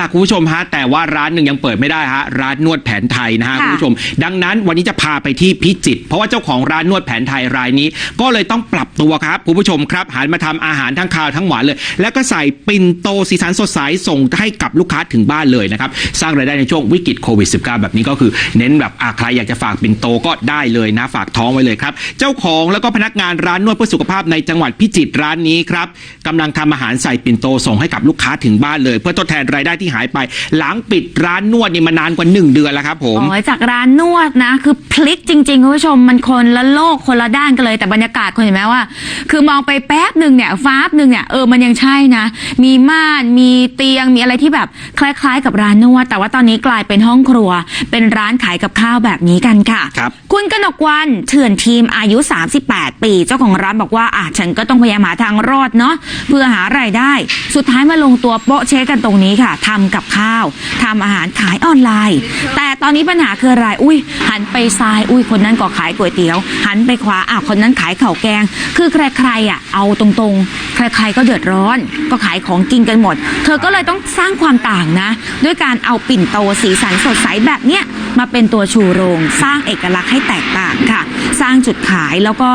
ล่ะคุณผู้ชมฮะแต่ว่าร้านหนึ่งยังเปิดไม่ได้ฮะร้านนวดแผนไทยนะฮะค่ะ คุณผู้ชม ดังนั้นวันนี้จะพาไปที่พิจิตรเพราะว่าเจ้าของร้านนวดแผนไทยรายนี้ ก็เลยต้องปรับตัวครับคุณผู้ชมครับหันมาทำอาหารทั้งคาวทั้งหวานเลย แล้วก็ใส่ปิ่นโตสีสันสดใสส่งให้กับลูกค้าถึงบ้านเลยนะครับสร้างรายได้ในช่วงวิกฤตโควิด -19 แบบนี้ก็คือ เน้นแบบอะใครอยากจะฝากปิ่นโตก็ได้เลยนะฝากท้องไว้เลยครับเจ้าของแล้วก็พนักงานร้านนวดเพื่อสุขภาพในจังหวัดพิจิตรร้านนี้ครับกำลังทำอาหารใส่ปิ่นโตส่งให้กับลูกค้าถึงบ้านเลย เพื่อทดแทนรายได้ที่หายไป หลังปิดร้านนวดนี่มานานกว่า 1 เดือนแล้วครับผมโอ้ยจากร้านนวดนะ คือพลิกจริงๆคุณผู้ชมมันคนละโลกคนละด้านกันเลยแต่บรรยากาศคุณเห็นไหมว่า คือมองไปแป๊บหนึ่งเนี่ยฟ้าบหนึ่งเนี่ยเออมันยังใช่นะ มีม่านมีเตียงมีอะไรที่แบบคล้าย ๆ กับร้านนวด แต่ว่าตอนนี้กลายเป็นห้องครัว เป็นร้านขายกับข้าวแบบนี้กันค่ะครับ คุณกนกวันเถื่อนทีมอายุ 38 ปี เจ้าของร้านบอกว่าอะฉันก็ต้องพยายามหาทางรอดเนาะเพื่อหารายได้ สุดท้ายมาลงตัวโปะเช๊กันตรงนี้ค่ะทำกับข้าวทำอาหารขายออนไลน์ แต่ตอนนี้ปัญหาคืออะไรอุ้ย หันไปซ้ายอุ้ยคนนั้นก็ขายก๋วยเตี๋ยว หันไปขวาอะคนนั้นขายข้าวแกง คือใครๆอะเอาตรงๆ ใครๆก็เดือดร้อน ก็ขายของกินกันหมด เธอก็เลยต้องสร้างความต่างนะ ด้วยการเอาปิ่นโตสีสันสดใสแบบเนี้ยมาเป็นตัวชูโรง สร้างเอกลักษณ์ให้แตกต่างค่ะ สร้างจุดขายแล้วก็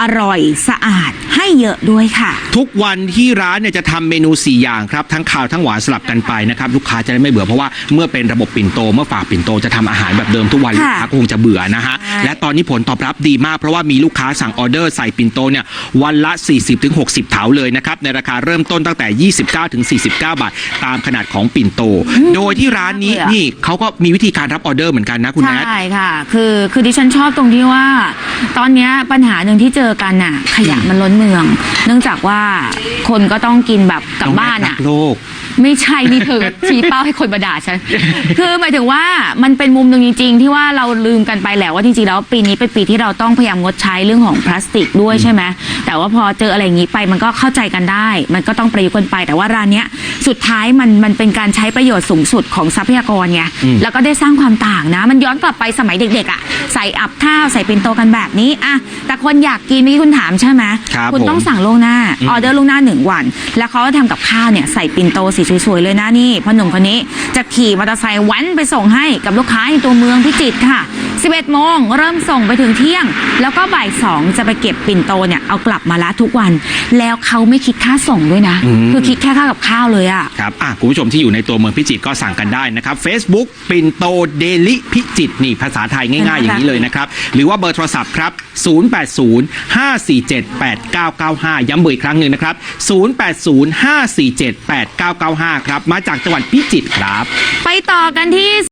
อร่อยสะอาด ให้เยอะด้วยค่ะ ทุกวันที่ร้านเนี่ยจะทำเมนู 4 อย่างครับ ทั้งข้าวทั้งหวานสลับกันไปนะครับ ลูกค้าจะได้ไม่เบื่อเพราะว่าเมื่อเป็นระบบปิ่นโต เมื่อฝากปิ่นโตจะทำอาหารแบบเดิมทุกวันลูกค่ะค้าก็คงจะเบื่อนะฮะ ใช่ และตอนนี้ผลตอบรับดีมาก เพราะว่ามีลูกค้าสั่งออเดอร์ใส่ปิ่นโตเนี่ยวันละ 40-60 เถาเลยนะครับในราคาเริ่มต้นตั้งแต่ 29-49 บาท ตามขนาดของปิ่นโต โดยที่ร้านนี้มากเลยอะนี่เขาก็มีวิธีการรับออเดอร์เหมือนกันนะคุณแนท ใช่ค่ะ คือคือดิฉันชอบตรงที่ว่า ตอนเนี้ยปัญหาหนึ่งที่เจอกันน่ะ ขยะมันล้นเมืองเนื่องจากว่าคนก็ต้องกินแบบกลับบ้านอะ โลก ไม่ใช่นี่เธอ ชี้เป้าให้คนมาด่าฉัน คือหมายถึงว่ามันเป็นมุมหนึ่งจริงๆที่ว่าเราลืมกันไปแหละว่าจริงๆแล้วปีนี้เป็นปีที่เราต้องพยายามงดใช้เรื่องของพลาสติกด้วยใช่ไหมแต่ว่าพอเจออะไรอย่างนี้ไปมันก็เข้าใจกันได้ มันก็ต้องประยุกต์กันไป แต่ว่าร้านเนี้ยสุดท้ายมันมันเป็นการใช้ประโยชน์สูงสุดของทรัพยากรไงอืมแล้วก็ได้สร้างความต่างนะ มันย้อนกลับไปสมัยเด็กๆอะใส่อับข้าวใส่เป็นโตกันแบบนี้อะแต่คนอยากกินเมื่อกี้คุณถามใช่ไหมครับคุณต้องผมสั่งล่วงหน้าอืมออเดอร์ล่วงหน้าหนึ่งวัน แล้วเขาก็ทำกับข้าวเนี่ยใส่ปิ่นโตสีสวยๆเลยนะนี่พ่อหนุ่มคนนี้จะขี่มอเตอร์ไซค์แว้นไปส่งให้กับลูกค้าในตัวเมืองพิจิตรค่ะ 11 โมงเริ่มส่งไปถึงเที่ยง แล้วก็บ่ายสองจะไปเก็บปิ่นโตเนี่ยเอากลับมาละทุกวัน แล้วเขาไม่คิดค่าส่งด้วยนะ อืม คือคิดแค่ค่ากับข้าวเลยอะ ครับอะคุณผู้ชมที่อยู่ในตัวเมืองพิจิตรก็สั่งกันได้นะครับ Facebook ปินโตเดลิพิจิตรนี่ภาษาไทยง่ายๆ อย่างนี้เลยนะครับ หรือว่าเบอร์โทรศัพท์ครับ 0805478995 ย้ำเบอร์อีกครั้งหนึ่งนะครับ 0805478995 ครับ มาจากจังหวัดพิจิตรครับ ไปต่อกันที่